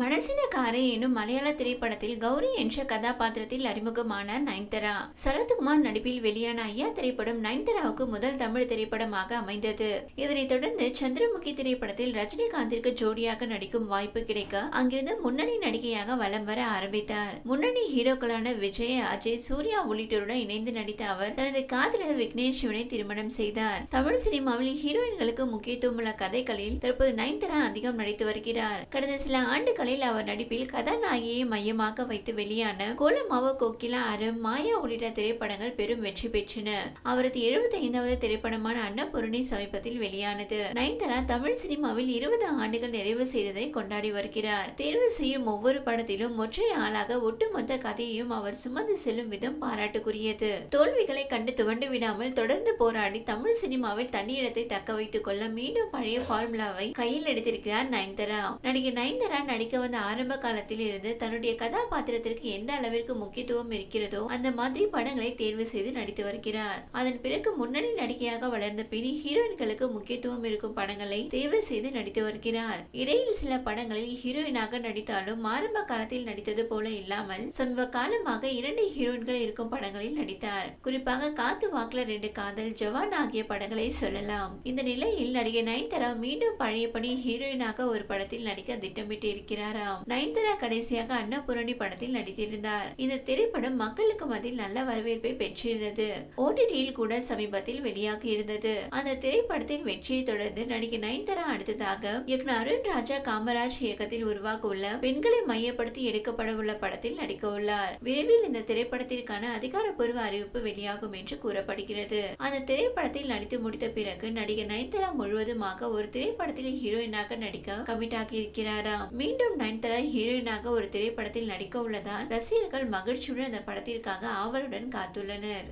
மனசின காரை எனும் மலையாள திரைப்படத்தில் கௌரி என்ற கதாபாத்திரத்தில் அறிமுகமானார் நயன்தாரா. சரத்குமார் நடிப்பில் வெளியான ஐயா திரைப்படம் நயன்தாராவுக்கு முதல் தமிழ் திரைப்படமாக அமைந்தது. இதனைத் தொடர்ந்து சந்திரமுகி திரைப்படத்தில் ரஜினிகாந்திற்கு ஜோடியாக நடிக்கும் வாய்ப்பு கிடைக்க அங்கிருந்து முன்னணி நடிகையாக வலம் வர ஆரம்பித்தார். முன்னணி ஹீரோக்களான விஜய் அஜய் சூர்யா உள்ளிட்டோருடன் இணைந்து நடித்த அவர் தனது காதலர் விக்னேஷ் சிவனை திருமணம் செய்தார். தமிழ் சினிமாவில் ஹீரோயின்களுக்கு முக்கியத்துவம் உள்ள கதைகளில் தற்போது நயன்தாரா அதிகம் நடித்து வருகிறார். கடந்த சில ஆண்டுகளில் அவர் நடிப்பில் கதாநாயகியை மையமாக வைத்து வெளியான கோலமாவ கோகிலா அரும் மாயா உள்ளிட்ட திரைப்படங்கள் பெரும் வெற்றி பெற்றன. அவரது எழுபத்தி ஐந்தாவது திரைப்படமான அன்னபூரணி சமீபத்தில் வெளியானது. நயன்தாரா தமிழ் சினிமாவில் இருபது ஆண்டுகள் நிறைவு செய்ததை கொண்டாடி வருகிறார். தேர்வு செய்யும் ஒவ்வொரு படத்திலும் ஒற்றை ஆளாக ஒட்டுமொத்த கதையையும் அவர் சுமந்து செல்லும் விதம் பாராட்டுக்குரியது. தோல்விகளை கண்டு துவண்டு விடாமல் தொடர்ந்து போராடி தமிழ் சினிமாவில் தன்னிடத்தை தக்க வைத்துக் கொள்ள மீண்டும் பழைய ஃபார்முலாவை கையில் எடுத்திருக்கிறார் நயன்தாரா. நடிகை நயன்தாரா நடிக்க வந்த ஆரம்ப காலத்தில் இருந்து தன்னுடைய கதாபாத்திரத்திற்கு எந்த அளவிற்கு முக்கியத்துவம் இருக்கிறதோ அந்த மாதிரி படங்களை தேர்வு செய்து நடித்து வருகிறார். அதன் பிறகு முன்னணி நடிகையாக வளர்ந்த பின் ஹீரோயின்களுக்கு முக்கியத்துவம் இருக்கும் படங்களை தேர்வு செய்து நடித்து வருகிறார். இடையில் சில படங்களில் ஹீரோயினாக நடித்தாலும் ஆரம்ப காலத்தில் நடித்தது போல இல்லாமல் சமீப காலமாக இரண்டு ஹீரோயின்கள் இருக்கும் படங்களில் நடித்தார். குறிப்பாக காத்து வாக்குல ரெண்டு காதல் ஜவான் ஆகிய படங்களை சொல்லலாம். இந்த நிலையில் நடிகை நயன்தாரா மீண்டும் பழையபடி ஹீரோயினாக ஒரு படத்தில் நடிக்க திட்டமிட்டு நடிக்கிறாராம் நயன்தாரா கடைசியாக அன்னபூரணி படத்தில் நடித்திருந்தார். இந்த திரைப்படம் மக்களுக்கு மத்தியில் நல்ல வரவேற்பை பெற்றிருந்தது. ஓடிடியில் கூட சமீபத்தில் வெளியாகி இருந்தது. அந்த திரைப்படத்தின் வெற்றியை தொடர்ந்து நடிகை நயன்தாரா அடுத்ததாக இயக்குனர் அருண் ராஜா காமராஜ் இயக்கத்தில் உருவாக உள்ள பெண்களை மையப்படுத்தி எடுக்கப்பட உள்ள படத்தில் நடிக்க உள்ளார் விரைவில் இந்த திரைப்படத்திற்கான அதிகாரப்பூர்வ அறிவிப்பு வெளியாகும் என்று கூறப்படுகிறது. அந்த திரைப்படத்தில் நடித்து முடித்த பிறகு நடிகை நயன்தாரா முழுவதுமாக ஒரு திரைப்படத்தில் ஹீரோயினாக நடிக்க கமிட் ஆகி இருக்கிறாராம் மீண்டும் மீண்டும் நயன்தாரா ஹீரோயினாக ஒரு திரைப்படத்தில் நடிக்க உள்ளதால் ரசிகர்கள் மகிழ்ச்சியுடன் அந்த படத்திற்காக ஆவலுடன் காத்துள்ளனர்.